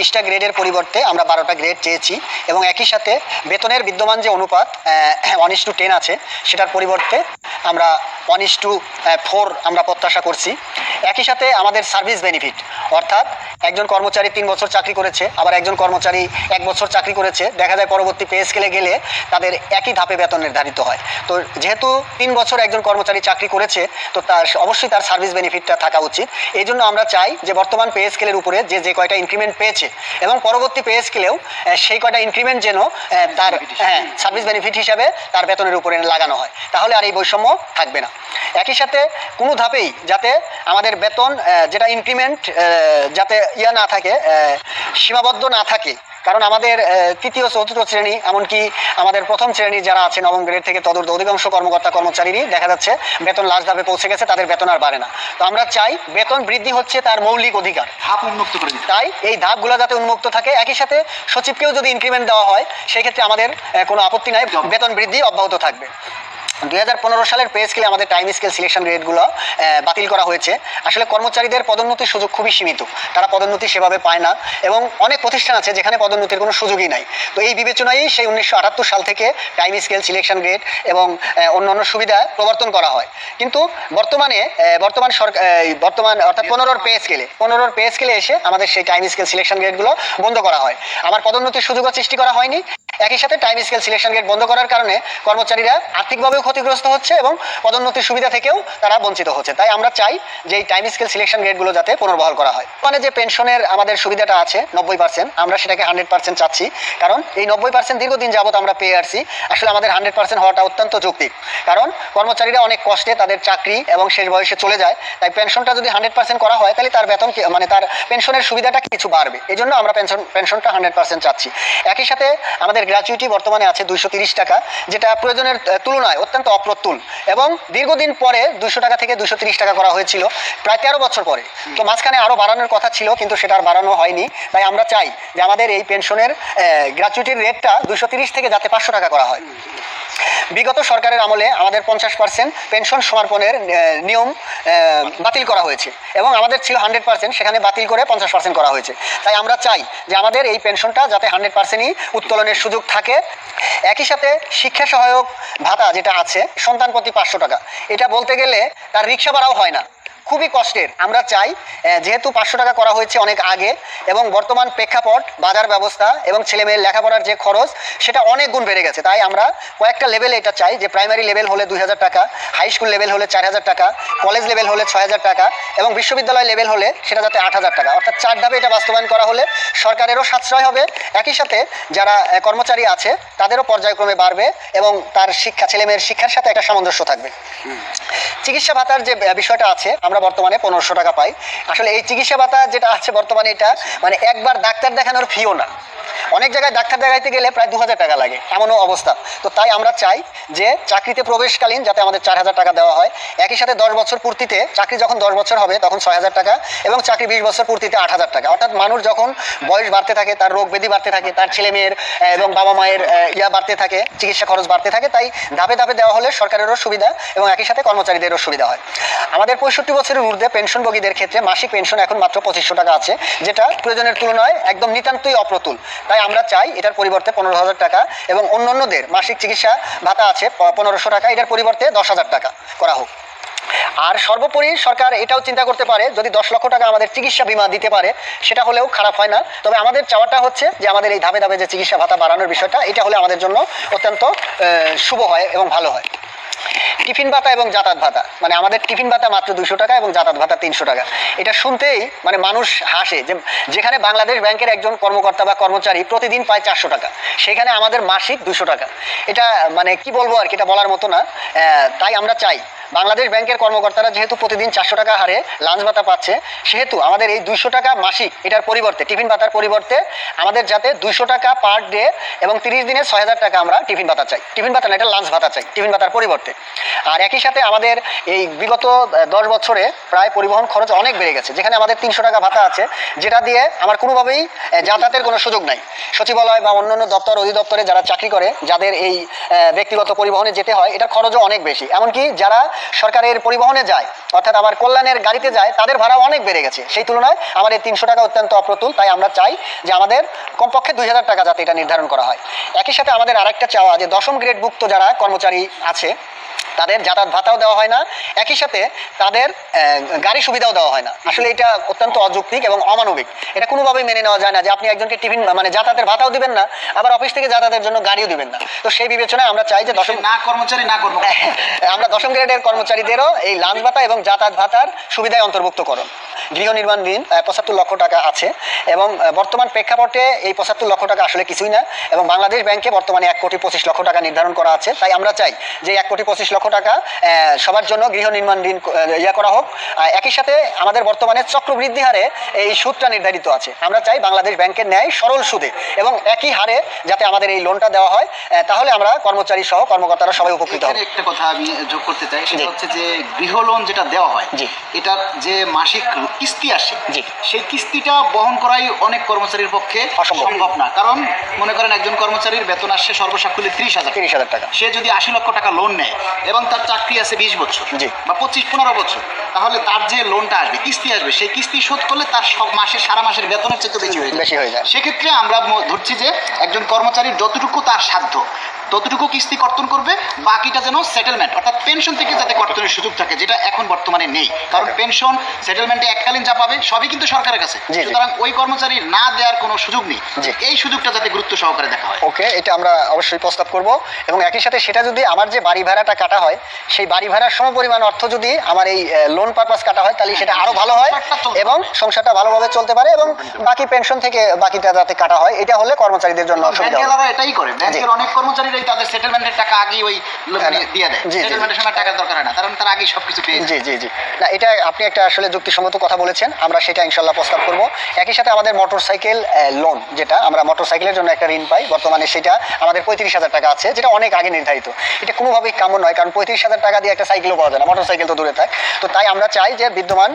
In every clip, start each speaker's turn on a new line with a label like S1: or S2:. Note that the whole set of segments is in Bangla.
S1: বিশটা গ্রেডের পরিবর্তে আমরা বারোটা গ্রেড চেয়েছি এবং একই সাথে বেতনের বিদ্যমান যে অনুপাত ওয়ান ইস টু টেন আছে, সেটার পরিবর্তে আমরা ওয়ান ইস টু ফোর আমরা প্রত্যাশা করছি। একই সাথে আমাদের সার্ভিস বেনিফিট অর্থাৎ একজন কর্মচারী তিন বছর চাকরি করেছে, আবার একজন কর্মচারী এক বছর চাকরি করেছে, দেখা যায় পরবর্তী পে স্কেলে গেলে তাদের একই ধাপে বেতন নির্ধারিত হয়। তো যেহেতু তিন বছর একজন কর্মচারী চাকরি করেছে, তো তার অবশ্যই তার সার্ভিস বেনিফিটটা থাকা উচিত। এই জন্য আমরা চাই যে বর্তমান পে স্কেলের উপরে যে যে কয়টা ইনক্রিমেন্ট পেয়েছে এবং পরবর্তী পে স্কেলেও সেই কটা ইনক্রিমেন্ট যেন তার হ্যাঁ সার্ভিস বেনিফিট হিসাবে তার বেতনের উপরে লাগানো হয়। তাহলে আর এই বৈষম্য থাকবে না। একই সাথে কোনো ধাপেই যাতে আমাদের বেতন যেটা ইনক্রিমেন্ট যাতে ইয়া না থাকে সীমাবদ্ধ না থাকে কারণ আমাদের তৃতীয় চতুর্থ শ্রেণি এমনকি আমাদের প্রথম শ্রেণির যারা আছে নবম গ্রেড থেকে তদুর্ধ অধিকাংশ কর্মকর্তা কর্মচারীরই দেখা যাচ্ছে বেতন লাস্ট ধাপে পৌঁছে গেছে তাদের বেতন আর বাড়ে না। তো আমরা চাই বেতন বৃদ্ধি হচ্ছে তার মৌলিক অধিকার।
S2: ধাপ উন্মুক্ত করে
S1: তাই এই ধাপগুলো যাতে উন্মুক্ত থাকে একই সাথে সচিবকেও যদি ইনক্রিমেন্ট দেওয়া হয় সেই ক্ষেত্রে আমাদের কোনো আপত্তি নাই বেতন বৃদ্ধি অব্যাহত থাকবে। দুই হাজার পনেরো সালের পে স্কেলে আমাদের টাইম স্কেল সিলেকশন রেটগুলো বাতিল করা হয়েছে। আসলে কর্মচারীদের পদোন্নতির সুযোগ খুবই সীমিত। তারা পদোন্নতি সেভাবে পায় না এবং অনেক প্রতিষ্ঠান আছে যেখানে পদোন্নতির কোনো সুযোগই নাই। তো এই বিবেচনায় সেই উনিশশো আটাত্তর সাল থেকে টাইম স্কেল সিলেকশন গ্রেড এবং অন্যান্য সুবিধা প্রবর্তন করা হয়। কিন্তু বর্তমানে বর্তমান সরকার বর্তমান, অর্থাৎ পনেরোর পে স্কেলে পনেরোর পে স্কেলে এসে আমাদের সেই টাইম স্কেল সিলেকশন গ্রেডগুলো বন্ধ করা হয়। আমার পদোন্নতির সুযোগও সৃষ্টি করা হয়নি। একই সাথে টাইম স্কেল সিলেকশন গ্রেড বন্ধ করার কারণে কর্মচারীরা আর্থিকভাবেও ক্ষতিগ্রস্ত হচ্ছে এবং পদোন্নতির সুবিধা থেকেও তারা বঞ্চিত হচ্ছে। তাই আমরা চাই যে এই টাইম স্কেল সিলেকশন গ্রেডগুলো যাতে পুনর্বহাল করা হয়। মানে যে পেনশনের আমাদের সুবিধাটা আছে, নব্বই পার্সেন্ট আমরা সেটাকে হান্ড্রেড পার্সেন্ট চাচ্ছি। কারণ এই নব্বই পার্সেন্ট দীর্ঘদিন যাবত আমরা পেয়ে আসছি। আসলে আমাদের হান্ড্রেড পার্সেন্ট হওয়াটা অত্যন্ত যৌক্তিক। কারণ কর্মচারীরা অনেক কষ্টে তাদের চাকরি এবং শেষ বয়সে চলে যায়। তাই পেনশনটা যদি হান্ড্রেড পার্সেন্ট করা হয়, তাহলে তার বেতন মানে তার পেনশনের সুবিধাটা কিছু বাড়বে। এই জন্য আমরা পেনশন পেনশনটা হান্ড্রেড পার্সেন্ট চাচ্ছি। একই সাথে আমাদের গ্র্যাচুইটি বর্তমানে আছে দুইশো টাকা, যেটা প্রয়োজনের তুলনায় অত্যন্ত অপ্রতুল এবং দীর্ঘদিন পরে দুশো টাকা থেকে দুশো টাকা করা হয়েছিল, প্রায় তেরো বছর পরে। তো মাঝখানে আরও বাড়ানোর কথা ছিল, কিন্তু সেটা আর বাড়ানো হয়নি। তাই আমরা চাই যে আমাদের এই পেনশনের গ্র্যাচুইটির রেটটা দুশো থেকে যাতে পাঁচশো টাকা করা হয়। বিগত সরকারের আমলে আমাদের পঞ্চাশ পার্সেন্ট পেনশন সমর্পণের নিয়ম বাতিল করা হয়েছে এবং আমাদের ছিল হান্ড্রেড পার্সেন্ট সেখানে বাতিল করে পঞ্চাশ পার্সেন্ট করা হয়েছে। তাই আমরা চাই যে আমাদের এই পেনশনটা যাতে হান্ড্রেড পার্সেন্টই উত্তোলনের সুযোগ থাকে। একই সাথে শিক্ষা সহায়ক ভাতা যেটা আছে, সন্তান প্রতি পাঁচশো টাকা, এটা বলতে গেলে তার রিক্সা ভাড়াও হয় না। খুবই কষ্টের। আমরা চাই যেহেতু পাঁচশো টাকা করা হয়েছে অনেক আগে এবং বর্তমান প্রেক্ষাপট বাজার ব্যবস্থা এবং ছেলেমেয়ের লেখাপড়ার যে খরচ সেটা অনেক গুণ বেড়ে গেছে। তাই আমরা কয়েকটা লেভেলে এটা চাই যে প্রাইমারি লেভেল হলে দুই হাজার টাকা হাই স্কুল লেভেল হলে চার হাজার টাকা কলেজ লেভেল হলে ছয় হাজার টাকা এবং বিশ্ববিদ্যালয় লেভেল হলে সেটা যাতে আট হাজার টাকা। অর্থাৎ চার ধাপে এটা বাস্তবায়ন করা হলে সরকারেরও সাশ্রয় হবে। একই সাথে যারা কর্মচারী আছে তাদেরও পর্যায়ক্রমে বাড়বে এবং তার শিক্ষা ছেলেমেয়ের শিক্ষার সাথে একটা সামঞ্জস্য থাকবে। চিকিৎসা ভাতার যে বিষয়টা আছে আমরা বর্তমানে পনেরোশো টাকা পাই। আসলে এই চিকিৎসা ভাতা যেটা আছে বর্তমানে এটা মানে একবার ডাক্তার দেখানোর ফিও না। অনেক জায়গায় ডাক্তার দেখাইতে গেলে প্রায় দু হাজার টাকা লাগে, এমনও অবস্থা। তো তাই আমরা চাই যে চাকরিতে প্রবেশকালীন যাতে আমাদের চার হাজার টাকা দেওয়া হয়, একই সাথে দশ বছর পূর্তিতে চাকরি যখন দশ বছর হবে তখন ছয় হাজার টাকা এবং চাকরি বিশ বছর পূর্তিতে আট হাজার টাকা। অর্থাৎ মানুষ যখন বয়স বাড়তে থাকে, তার রোগ ব্যাধি বাড়তে থাকে, তার ছেলে মেয়ের এবং বাবা মায়ের ইয়া বাড়তে থাকে, চিকিৎসা খরচ বাড়তে থাকে, তাই ধাপে ধাপে দেওয়া হলে সরকারেরও সুবিধা এবং একই সাথে কর্মচারীদেরও সুবিধা হয়। আমাদের পঁয়ষট্টি বছরের ঊর্ধ্বে পেনশনভোগীদের ক্ষেত্রে মাসিক পেনশন এখন মাত্র পঁচিশশো টাকা আছে, যেটা প্রয়োজনের তুলনায় একদম নিতান্তই অপ্রতুল। তাই আমরা চাই এটার পরিবর্তে পনেরো হাজার টাকা এবং অন্যান্যদের মাসিক চিকিৎসা ভাতা আছে পনেরোশো টাকা, এটার পরিবর্তে দশ হাজার টাকা করা হোক। আর সর্বোপরি সরকার এটাও চিন্তা করতে পারে, যদি দশ লক্ষ টাকা আমাদের চিকিৎসা বিমা দিতে পারে, সেটা হলেও খারাপ হয় না। তবে আমাদের চাওয়াটা হচ্ছে যে আমাদের এই ধাপে ধাপে যে চিকিৎসা ভাতা বাড়ানোর বিষয়টা, এটা হলে আমাদের জন্য অত্যন্ত শুভ হয় এবং ভালো হয়। টিফিন ভাতা এবং যাতায়াত ভাতা। মানে আমাদের টিফিন ভাতা মাত্র দুশো টাকা এবং যাতায়াত ভাতা তিনশো টাকা। এটা শুনতেই মানে মানুষ হাসে যে যেখানে বাংলাদেশ ব্যাংকের একজন কর্মকর্তা বা কর্মচারী প্রতিদিন পায় চারশো টাকা, সেখানে আমাদের মাসিক দুশো টাকা। এটা মানে কি বলব আর কি? এটা বলার মতো না। তাই আমরা চাই বাংলাদেশ ব্যাংকের কর্মকর্তারা যেহেতু প্রতিদিন চারশো টাকা হারে লাঞ্চ ভাতা পাচ্ছে, সেহেতু আমাদের এই দুইশো টাকা মাসিক এটার পরিবর্তে, টিফিন ভাতার পরিবর্তে আমাদের যাতে দুইশো টাকা পার ডে এবং তিরিশ দিনে ছয় হাজার টাকা আমরা টিফিন ভাতা চাই। টিফিন ভাতা না, এটা লাঞ্চ ভাতা চাই, টিফিন ভাতার পরিবর্তে। আর একই সাথে আমাদের এই বিগত দশ বছরে প্রায় পরিবহন খরচ অনেক বেড়ে গেছে, যেখানে আমাদের তিনশো টাকা ভাতা আছে, যেটা দিয়ে আমার কোনোভাবেই যাতায়াতের কোনো সুযোগ নাই। সচিবালয় বা অন্যান্য দপ্তর, অধিদপ্তরে যারা চাকরি করে, যাদের এই ব্যক্তিগত পরিবহনে যেতে হয়, এটার খরচও অনেক বেশি। এমনকি যারা সরকারের পরিবহনে যায়, অর্থাৎ আমার কল্যাণের গাড়িতে যায়, তাদের ভাড়া অনেক বেড়ে গেছে। সেই তুলনায় এই তিনশো টাকা অত্যন্ত অপ্রতুল, তাই আমরা চাই যে আমাদের কমপক্ষে দুই হাজার টাকা যাতে এটা নির্ধারণ করা হয়। একই সাথে আমাদের আরেকটা চাওয়া যে দশম গ্রেডভুক্ত যারা কর্মচারী আছে তাদের যাতায়াত ভাতাও দেওয়া হয় না। একই সাথে তাদের গাড়ি সুবিধাও দেওয়া হয় না। আসলে এটা অত্যন্ত অযৌক্তিক এবং অমানবিক। এটা কোনোভাবেই মেনে নেওয়া যায় না যে আপনি একজনকে টিফিন মানে যাতায়াতের ভাতাও দিবেন না আবার অফিস থেকে যাতায়াতের জন্য গাড়িও দিবেন না। তো সেই বিবেচনায় আমরা চাই যে দশম
S2: না কর্মচারী না কর্ম
S1: আমরা দশম গ্রেডের কর্মচারীদেরও এই লাঞ্চ ভাতা এবং যাতায়াত ভাতার সুবিধায় অন্তর্ভুক্ত করুন। গৃহ নির্মাণ ঋণ পঁচাত্তর লক্ষ টাকা আছে এবং বর্তমান প্রেক্ষাপটে এই পঁচাত্তর লক্ষ টাকা আসলে কিছুই না এবং বাংলাদেশ ব্যাংকে বর্তমানে এক কোটি পঁচিশ লক্ষ টাকা নির্ধারণ করা আছে। তাই আমরা চাই যে এক কোটি পঁচিশ লক্ষ টাকা সবার জন্য গৃহ নির্মাণ ঋণ ইয়া করা হোক। একই সাথে আমাদের বর্তমানে চক্রবৃদ্ধি হারে এই সুদটা নির্ধারিত আছে। আমরা চাই বাংলাদেশ ব্যাংকের ন্যায় সরল সুদে এবং একই হারে যাতে আমাদের এই লোনটা দেওয়া হয় তাহলে আমরা কর্মচারী সহ কর্মকর্তারা সবাই উপকৃত হব।
S2: একটা কথা আমি যোগ করতে চাই সেটা হচ্ছে যে গৃহ লোন যেটা দেওয়া হয়
S1: জি।
S2: এটার যে মাসিক কিস্তি আসে। সেই কিস্তিটা বহন করাই অনেক কর্মচারীর পক্ষে
S1: অসম্ভব।
S2: সম্ভব না কারণ মনে করেন একজন কর্মচারীর বেতন আসছে সর্বসাকুল্যে ত্রিশ হাজার।
S1: তিরিশ হাজার টাকা।
S2: সে যদি আশি লক্ষ টাকা লোন নেয় এবং তার চাকরি আছে বিশ বছর বা পঁচিশ পনেরো বছর তাহলে তার যে লোনটা আসবে কিস্তি আসবে সেই কিস্তি শোধ করলে তার সব মাসের সারা মাসের বেতনের চেয়ে হয়ে
S1: বেশি হয়ে যায়।
S2: সেক্ষেত্রে আমরা ধরছি যে একজন কর্মচারীর যতটুকু তার সাধ্য ততটুকু কিস্তি কর্তন করবে বাকিটা যেন সেটেলমেন্ট অর্থাৎ পেনশন থেকে যাতে কর্তনের সুযোগ থাকে যেটা এখন বর্তমানে নেই। কারণ পেনশন সেটেলমেন্টে এককালীন যা পাবে সবই কিন্তু সরকারের কাছে। সুতরাং ওই কর্মচারী না দেওয়ার কোনো সুযোগ নেই। এই সুযোগটা যাতে গুরুত্ব সহকারে দেখা হয়।
S1: ওকে এটা আমরা অবশ্যই প্রস্তাব করব। এবং একই সাথে সেটা যদি আমার যে বাড়ি ভাড়াটা কাটা হয় সেই বাড়ি ভাড়ার সমপরিমাণ অর্থ যদি আমার এই লোন পারপাস কাটা হয় তাহলে সেটা আরও ভালো হয় এবং সংসারটা ভালোভাবে চলতে পারে এবং বাকি পেনশন থেকে বাকিটা যাতে কাটা হয় এটা হলে কর্মচারীদের জন্য সুবিধা হবে
S2: ব্যাংকেরা এটাই করে। ব্যাংকের অনেক তাদের সেটেলমেন্টের টাকা আগেই ওই মানে দিয়ে দেয়। সেটেলমেন্টের সময় টাকা দরকার হয় না কারণ তার আগেই সবকিছু পেয়ে
S1: জি জি জি। না এটা আপনি একটা আসলে যুক্তিসঙ্গত কথা বলেছেন আমরা সেটা ইনশাল্লাহ প্রস্তাব করব। একই সাথে আমাদের মোটর সাইকেল লোন যেটা আমরা মোটর সাইকেলের জন্য একটা ঋণ পাই বর্তমানে সেটা আমাদের পঁয়ত্রিশ হাজার টাকা আছে যেটা অনেক আগে নির্ধারিত। এটা কোনোভাবেই কাম্য নয় কারণ পঁয়ত্রিশ হাজার টাকা দিয়ে একটা সাইকেলও পাওয়া যায় না মোটর সাইকেল তো দূরে থাক। তো তাই আমরা চাই যে বিদ্যমান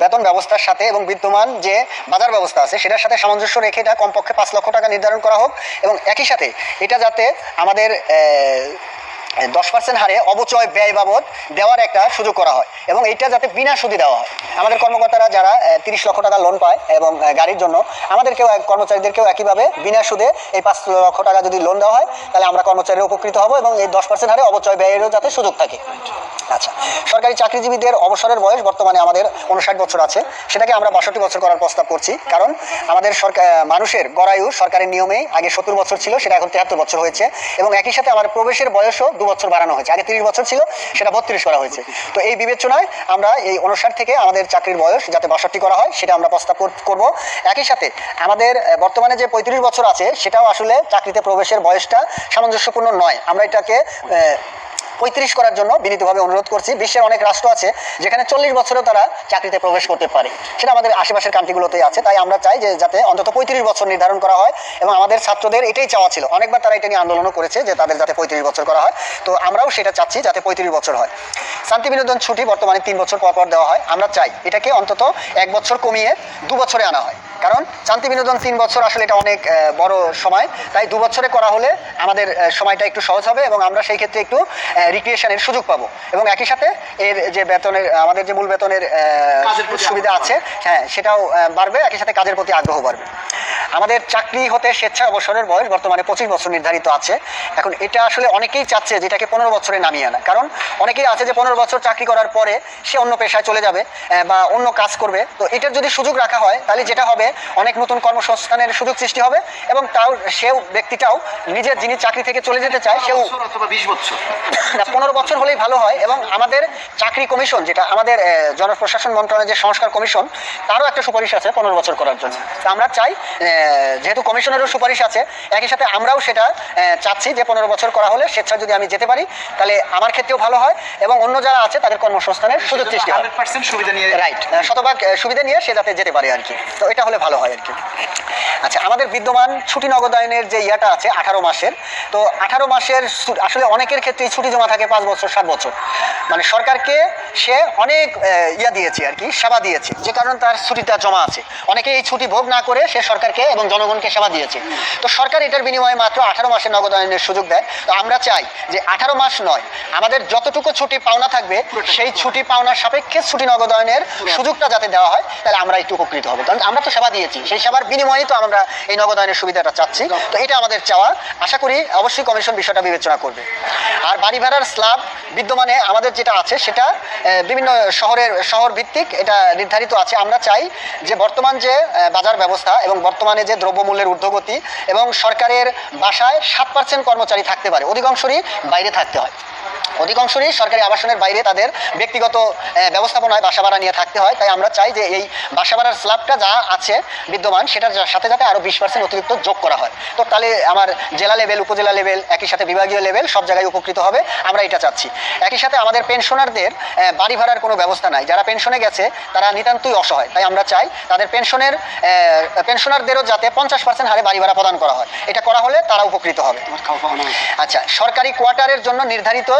S1: বেতন ব্যবস্থার সাথে এবং বিদ্যমান যে বাজার ব্যবস্থা আছে সেটার সাথে সামঞ্জস্য রেখে এটা কমপক্ষে পাঁচ লক্ষ টাকা নির্ধারণ করা হোক। এবং একই সাথে এটা যাতে আমাদের আহ, দশ পার্সেন্ট হারে অবচয় ব্যয় বাবদ দেওয়ার একটা সুযোগ করা হয় এবং এইটা যাতে বিনা সুদে দেওয়া হয়। আমাদের কর্মকর্তারা যারা তিরিশ লক্ষ টাকা লোন পায় এবং গাড়ির জন্য, আমাদেরকেও কর্মচারীদেরকেও একইভাবে বিনা সুদে এই পাঁচ লক্ষ টাকা যদি লোন দেওয়া হয়, তাহলে আমরা কর্মচারীরা উপকৃত হব এবং এই দশ পার্সেন্ট হারে অবচয় ব্যয়েরও যাতে সুযোগ থাকে। আচ্ছা সরকারি চাকরিজীবীদের অবসরের বয়স বর্তমানে আমাদের উনষাট বছর আছে। সেটাকে আমরা বাষট্টি বছর করার প্রস্তাব করছি। কারণ আমাদের সরকার মানুষের গড়ায়ু সরকারের নিয়মেই আগে সত্তর বছর ছিল, সেটা এখন তিয়াত্তর বছর হয়েছে এবং একই সাথে আমার প্রবেশের বয়সও দু বছর বাড়ানো হয়েছে। আগে তিরিশ বছর ছিল, সেটা বত্রিশ করা হয়েছে। তো এই বিবেচনায় আমরা এই অনুসার থেকে আমাদের চাকরির বয়স যাতে বাষট্টি করা হয়, সেটা আমরা প্রস্তাব কর- করব। একই সাথে আমাদের বর্তমানে যে পঁয়ত্রিশ বছর আছে, সেটাও আসলে চাকরিতে প্রবেশের বয়সটা সামঞ্জস্যপূর্ণ নয়। আমরা এটাকে পঁয়ত্রিশ করার জন্য বিনীতভাবে অনুরোধ করছি। বিশ্বের অনেক রাষ্ট্র আছে যেখানে চল্লিশ বছরেও তারা চাকরিতে প্রবেশ করতে পারে। সেটা আমাদের আশেপাশের কান্ট্রিগুলোতেই আছে। তাই আমরা চাই যে যাতে অন্তত পঁয়ত্রিশ বছর নির্ধারণ করা হয় এবং আমাদের ছাত্রদের এটাই চাওয়া ছিল। অনেকবার তারা এটা নিয়ে আন্দোলনও করেছে যে তাদের যাতে পঁয়ত্রিশ বছর করা হয়। তো আমরাও সেটা চাচ্ছি যাতে পঁয়ত্রিশ বছর হয়। শান্তি বিনোদন ছুটি বর্তমানে তিন বছর পর পর দেওয়া হয়। আমরা চাই এটাকে অন্তত এক বছর কমিয়ে দু বছরে আনা হয়। কারণ শান্তি বিনোদন তিন বছর আসলে এটা অনেক বড় সময়। তাই দু বছরে করা হলে আমাদের সময়টা একটু সহজ হবে এবং আমরা সেই ক্ষেত্রে একটু রিক্রিয়েশনের সুযোগ পাবো। এবং একই সাথে এর যে বেতনের আমাদের যে মূল বেতনের সুবিধা আছে হ্যাঁ সেটাও বাড়বে। একই সাথে কাজের প্রতি আগ্রহ বাড়বে। আমাদের চাকরি হতে স্বেচ্ছা অবসরের বয়স বর্তমানে পঁচিশ বছর নির্ধারিত আছে। এখন এটা আসলে অনেকেই চাচ্ছে যেটাকে পনেরো বছরে নামিয়ে আনা। কারণ অনেকেই আছে যে পনেরো বছর চাকরি করার পরে সে অন্য পেশায় চলে যাবে বা অন্য কাজ করবে। তো এটার যদি সুযোগ রাখা হয় তাহলে যেটা হবে অনেক নতুন কর্মসংস্থানের সুযোগ সৃষ্টি হবে এবং তাও সেও ব্যক্তিটাও নিজের যিনি চাকরি থেকে চলে যেতে চায় সেও
S2: অথবা বিশ বছর।
S1: না পনেরো বছর হলেই ভালো হয় এবং আমাদের চাকরি কমিশন যেটা আমাদের জনপ্রশাসন মন্ত্রণালয়ের যে সংস্কার কমিশন তারও একটা সুপারিশ আছে পনেরো বছর করার জন্য। তো আমরা চাই যেহেতু কমিশনেরও সুপারিশ আছে একই সাথে আমরাও সেটা চাচ্ছি যে পনেরো বছর করা হলে স্বেচ্ছা যদি আমি যেতে পারি তাহলে আমার ক্ষেত্রেও ভালো হয় এবং অন্য যারা আছে তাদের কর্মসংস্থানের সুযোগ সৃষ্টি হয়।
S2: সুবিধা নিয়ে
S1: রাইট শতভাগ সুবিধা নিয়ে সে যাতে যেতে পারে আর কি। তো এটা হলে ভালো হয় আর কি। আচ্ছা আমাদের বিদ্যমান ছুটি নগদায়নের যে ইয়াটা আছে আঠারো মাসের তো আঠারো মাসের আসলে অনেকের ক্ষেত্রেই ছুটি জমা থাকে পাঁচ বছর সাত বছর। মানে সরকারকে সে অনেক ইয়া দিয়েছে আর কি, সেবা দিয়েছে। যে কারণে তার ছুটিটা জমা আছে। অনেকে এই ছুটি ভোগ না করে সে সরকারকে এবং জনগণকে সেবা দিয়েছে। তো সরকার এটার বিনিময়ে মাত্র আঠারো মাসের নগদায়নের সুযোগ দেয়। তো আমরা চাই যে আঠারো মাস নয়, আমাদের যতটুকু ছুটি পাওনা থাকবে, সেই ছুটি পাওনার সাপেক্ষে ছুটি নগদায়নের সুযোগটা যাতে দেওয়া হয়, তাহলে আমরা একটু উপকৃত হব। কারণ আমরা তো সেবা দিয়েছি, সেই সেবার বিনিময়ে তো আমরা এই নগদায়নের সুবিধাটা চাচ্ছি। তো এটা আমাদের চাওয়া। আশা করি অবশ্যই কমিশন বিষয়টা বিবেচনা করবে। আর বাড়ি ভাড়ার স্ল্যাব বিদ্যমানে আমাদের যেটা আছে সেটা বিভিন্ন শহরের শহর ভিত্তিক এটা নির্ধারিত আছে। আমরা চাই যে বর্তমান যে বাজার ব্যবস্থা এবং বর্তমানে যে দ্রব্যমূল্যের ঊর্ধ্বগতি এবং সরকারের বাসায় সাত পার্সেন্ট কর্মচারী থাকতে পারে, অধিকাংশরই বাইরে থাকতে হয়। অধিকাংশরই সরকারি আবাসনের বাইরে তাদের ব্যক্তিগত ব্যবস্থাপনায় বাসা ভাড়া নিয়ে থাকতে হয়। তাই আমরা চাই যে এই বাসা ভাড়ার স্ল্যাবটা যা আছে বিদ্যমান সেটার সাথে সাথে আরও বিশ পার্সেন্ট অতিরিক্ত যোগ করা হয়। তো তাহলে আমার জেলা লেভেল উপজেলা লেভেল একই সাথে বিভাগীয় লেভেল সব জায়গায় উপকৃত হবে। আমরা এটা চাচ্ছি। একই সাথে আমাদের পেনশনারদের বাড়ি ভাড়ার কোনো ব্যবস্থা নাই। যারা পেনশনে গেছে তারা নিতান্তই অসহায়। তাই আমরা চাই তাদের পেনশনের পেনশনারদেরও যাতে পঞ্চাশ পার্সেন্ট হারে বাড়ি ভাড়া প্রদান করা হয়। এটা করা হলে তারা উপকৃত হবে। আচ্ছা সরকারি কোয়ার্টারের জন্য নির্ধারিত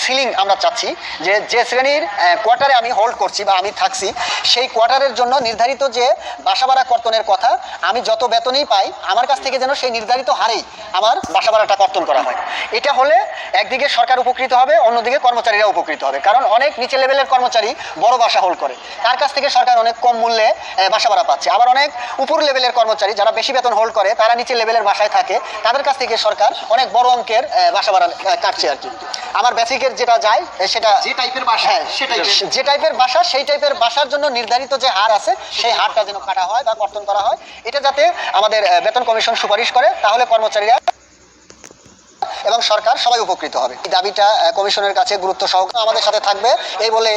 S1: সিলিং আমরা চাচ্ছি যে যে শ্রেণির কোয়ার্টারে আমি হোল্ড করছি বা আমি থাকছি, সেই কোয়ার্টারের জন্য নির্ধারিত যে বাসা ভাড়া কর্তনের কথা, আমি যত বেতনই পাই, আমার কাছ থেকে যেন সেই নির্ধারিত হারেই আমার বাসা ভাড়াটা কর্তন করা হয়। এটা হলে একদিকে সরকার উপকৃত হবে, অন্যদিকে কর্মচারীরা উপকৃত হবে। কারণ অনেক নিচে লেভেলের কর্মচারী বড় বাসা হোল্ড করে। তার কাছ থেকে সরকার অনেক কম মূল্যে বাসা ভাড়া পাচ্ছে। আবার অনেক উপর লেভেলের কর্মচারী যারা বেশি বেতন হোল্ড করে, তারা নিচে লেভেলের বাসায় থাকে। তাদের কাছ থেকে সরকার অনেক বড় অঙ্কের বাসা ভাড়া কাটছে আর কি। আমার বেসিকের যেটা যায় সেটা
S2: যে টাইপের বাসা
S1: হ্যাঁ
S2: সে
S1: যে টাইপের বাসা সেই টাইপের বাসার জন্য নির্ধারিত যে হার আছে সেই হারটা যেন কাটা হয় বা কর্তন করা হয়। এটা যাতে আমাদের বেতন কমিশন সুপারিশ করে তাহলে কর্মচারীরা এবং সরকার সবাই উপকৃত হবে। এই দাবিটা কমিশনের কাছে গুরুত্ব সহকারে আমাদের সাথে থাকবে। এই বলে